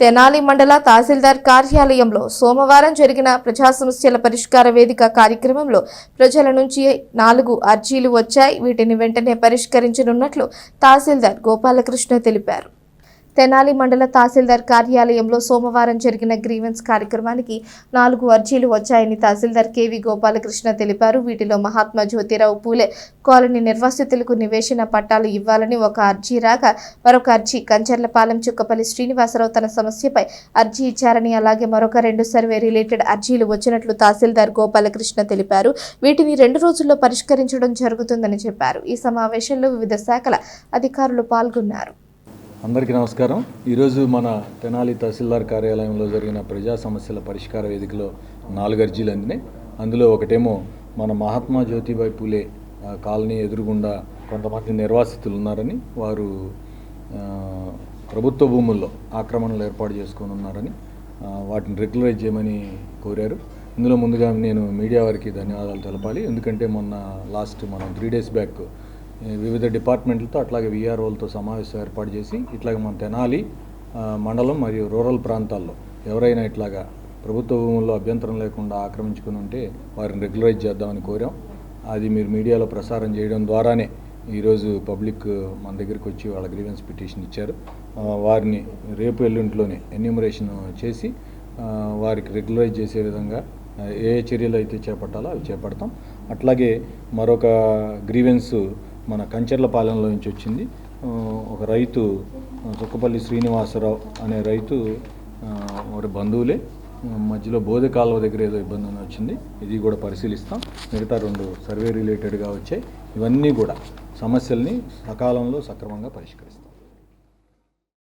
తెనాలి మండల తహసీల్దార్ కార్యాలయంలో సోమవారం జరిగిన ప్రజా సమస్యల పరిష్కార వేదిక కార్యక్రమంలో ప్రజల నుంచి నాలుగు అర్జీలు వచ్చాయి. వీటిని వెంటనే పరిష్కరించనున్నట్లు తహసీల్దార్ గోపాలకృష్ణ తెలిపారు. తెనాలి మండల తహసీల్దార్ కార్యాలయంలో సోమవారం జరిగిన గ్రీవెన్స్ కార్యక్రమానికి నాలుగు అర్జీలు వచ్చాయని తహసీల్దార్ కేవి గోపాలకృష్ణ తెలిపారు. వీటిలో మహాత్మా జ్యోతిరావు పూలే కాలనీ నిర్వాసితులకు నివేశన పట్టాలు ఇవ్వాలని ఒక అర్జీ రాగా మరొక అర్జీ కంచర్లపాలెం చుక్కపల్లి శ్రీనివాసరావు తన సమస్యపై అర్జీ ఇచ్చారని అలాగే మరొక రెండు సర్వే రిలేటెడ్ అర్జీలు వచ్చినట్లు తహసీల్దార్ గోపాలకృష్ణ తెలిపారు. వీటిని రెండు రోజుల్లో పరిష్కరించడం జరుగుతుందని చెప్పారు. ఈ సమావేశంలో వివిధ శాఖల అధికారులు పాల్గొన్నారు. అందరికీ నమస్కారం. ఈరోజు మన తెనాలి తహసీల్దార్ కార్యాలయంలో జరిగిన ప్రజా సమస్యల పరిష్కార వేదికలో నాలుగు అర్జీలు అందినాయి. అందులో ఒకటేమో మన మహాత్మా జ్యోతిబాయి పూలే కాలనీ ఎదురుగుండా కొంతమంది నిర్వాసితులు ఉన్నారని వారు ప్రభుత్వ భూముల్లో ఆక్రమణలు ఏర్పాటు చేసుకొని ఉన్నారని వాటిని రెగ్యులరైజ్ చేయమని కోరారు. ఇందులో ముందుగా నేను మీడియా వారికి ధన్యవాదాలు తెలపాలి. ఎందుకంటే మొన్న లాస్ట్ మనం త్రీ డేస్ బ్యాక్ వివిధ డిపార్ట్మెంట్లతో అట్లాగే విఆర్ఓలతో సమావేశం ఏర్పాటు చేసి ఇట్లాగే మన తెనాలి మండలం మరియు రూరల్ ప్రాంతాల్లో ఎవరైనా ఇట్లాగా ప్రభుత్వ భూముల్లో అభ్యంతరం లేకుండా ఆక్రమించుకుని ఉంటే వారిని రెగ్యులరైజ్ చేద్దామని కోరాం. అది మీరు మీడియాలో ప్రసారం చేయడం ద్వారానే ఈరోజు పబ్లిక్ మన దగ్గరికి వచ్చి వాళ్ళ గ్రీవెన్స్ పిటిషన్ ఇచ్చారు. వారిని రేపు ఎల్లుంటిలోనే ఎన్యూమరేషన్ చేసి వారికి రెగ్యులరైజ్ చేసే విధంగా ఏ ఏ చర్యలు అయితే చేపట్టాలో అవి చేపడతాం. అట్లాగే మరొక గ్రీవెన్స్ మన కంచెర్లపాలెంలో నుంచి వచ్చింది. ఒక రైతు సుక్కపల్లి శ్రీనివాసరావు అనే రైతు వారి బంధువులే. మధ్యలో బోధ కాలువ దగ్గర ఏదో ఇబ్బంది అని వచ్చింది. ఇది కూడా పరిశీలిస్తాం. మిగతా రెండు సర్వే రిలేటెడ్గా వచ్చాయి. ఇవన్నీ కూడా సమస్యల్ని సకాలంలో సక్రమంగా పరిష్కరిస్తాం.